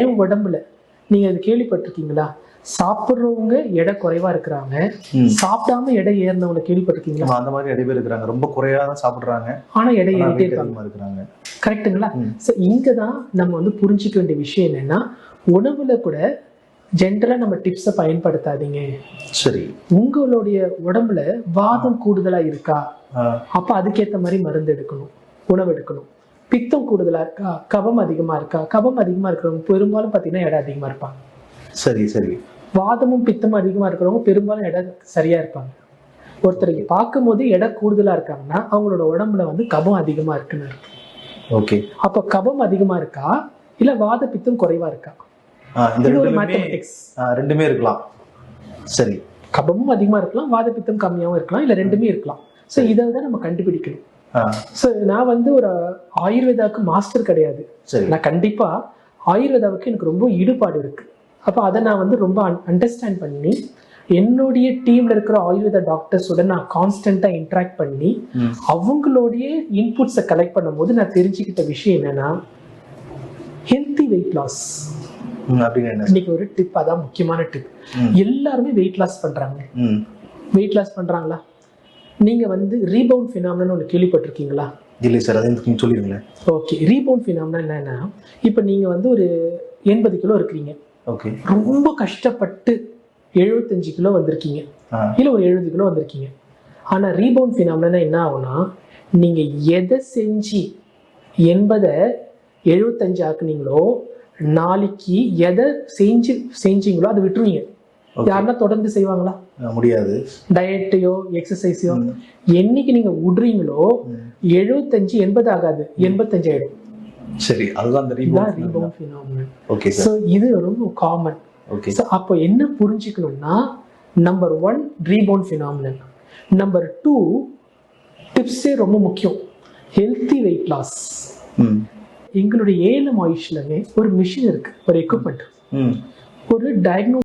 என் உடம்புல. நீங்க அது கேள்விப்பட்டிருக்கீங்களா? சாப்பிடுறவங்க எடை குறைவா இருக்கிறாங்க. சாப்பிடாம எடை ஏறினவங்க கேள்விப்பட்டிருக்கீங்களா? அந்த மாதிரி பேர் இருக்கிறாங்க. ரொம்ப குறையா தான் சாப்பிடுறாங்க. ஆனா எடை ஏறிட்டே இருக்காங்க. ம். ஸோ இங்கே தான் நம்ம வந்து புரிஞ்சிக்க வேண்டிய விஷயம் என்னன்னா உணவுல கூட ஜென்ரலாக நம்ம டிப்ஸை பயன்படுத்தாதீங்க. சரி. உங்களுடைய உடம்புல வாதம் கூடுதலா இருக்கா? அப்போ அதுக்கேற்ற மாதிரி மருந்து எடுக்கணும் உணவு எடுக்கணும். பித்தம் கூடுதலா இருக்கா? கபம் அதிகமா இருக்கா? கபம் அதிகமா இருக்கிறவங்க பெரும்பாலும் பார்த்தீங்கன்னா எடை அதிகமா இருப்பாங்க. சரி சரி. வாதமும் பித்தமும் அதிகமா இருக்கிறவங்க பெரும்பாலும் எடை சரியா இருப்பாங்க. ஒருத்தருக்கு பார்க்கும்போது எடை கூடுதலா இருக்காங்கன்னா அவங்களோட உடம்புல வந்து கபம் அதிகமா இருக்குன்னு அர்த்தம். ஓகே அப்போ கபம் அதிகமா இருக்கா? இல்ல வாத பித்தம் குறைவா இருக்கா? இந்த இது ஒரு ரெண்டுமே மேத்தமெட்டிக்ஸ் ஆ, ரெண்டுமே இருக்கலாம். சரி. கபமும் அதிகமா இருக்கலாம் வாத பித்தம் கம்மியாவும் இருக்கலாம் இல்ல ரெண்டுமே இருக்கலாம். ஸோ இதை தான் நம்ம கண்டுபிடிக்கணும். ஸோ நான் வந்து ஒரு ஆயுர்வேதாவுக்கு மாஸ்டர் கிடையாது. சரி. நான் கண்டிப்பா ஆயுர்வேதாவுக்கு எனக்கு ரொம்ப ஈடுபாடு இருக்கு. அப்போ அதை நான் வந்து ரொம்ப அண்டர்ஸ்டாண்ட் பண்ணி என்னுடைய டீம்ல இருக்கிற ஆயுர்வேத டாக்டர்ஸோட நான் கான்ஸ்டன்டா இன்ட்ராக்ட் பண்ணி அவங்களுடைய இன்புட்ஸை கலெக்ட் பண்ணும்போது நான் தெரிஞ்சுக்கிட்ட விஷயம் என்னன்னா ஹெல்த்தி வெயிட் லாஸ் இன்னைக்கு ஒரு டிப் அதான் முக்கியமான டிப். எல்லாருமே வெயிட் லாஸ் பண்றாங்க. வெயிட் லாஸ் பண்றாங்களா? நீங்க வந்து ரீபவுண்ட் ஃபினாமினு ஒன்று கேள்விப்பட்டிருக்கீங்களா? இல்லை சார் அதை சொல்லிடுங்களேன். ஓகே ரீபவுண்ட் ஃபினாமினா என்னன்னா இப்போ நீங்க வந்து ஒரு எண்பது கிலோ இருக்கிறீங்க. ஓகே ரொம்ப கஷ்டப்பட்டு எழுபத்தஞ்சு கிலோ வந்திருக்கீங்க. இல்லை ஒரு எழுபது கிலோ வந்திருக்கீங்க. ஆனா ரீபவுண்ட் ஃபினாமினா என்ன ஆகும்னா நீங்க எதை செஞ்சு எண்பதை எழுபத்தஞ்சு ஆக்குனீங்களோ நாளைக்கு எதை செஞ்சு செஞ்சீங்களோ அதை விட்டுருவீங்க. யாருன்னா தொடர்ந்து செய்வாங்களா? முடியாது. டயட்டையோ எக்ஸசைஸையோ என்னைக்கு நீங்க விடுறீங்களோ. எழுபத்தஞ்சு எண்பது ஆகாது. எண்பத்தஞ்சு ஆயிடும் சரி அதுதான் அந்த rebound rebound phenomenal okay sir so இது ரொம்ப காமன் ஓகே ஸோ அப்போ என்ன புரிஞ்சுக்கணும்னா number one rebound phenomenal number two டிப்ஸே ரொம்ப முக்கியம். ஹெல்த்தி வெயிட் லாஸ் எங்களுடைய ஏலம் ஆயுஷ்லமே ஒரு மிஷின் இருக்கு. ஒரு எக்யூப்மெண்ட் ஒரு டயக்னோ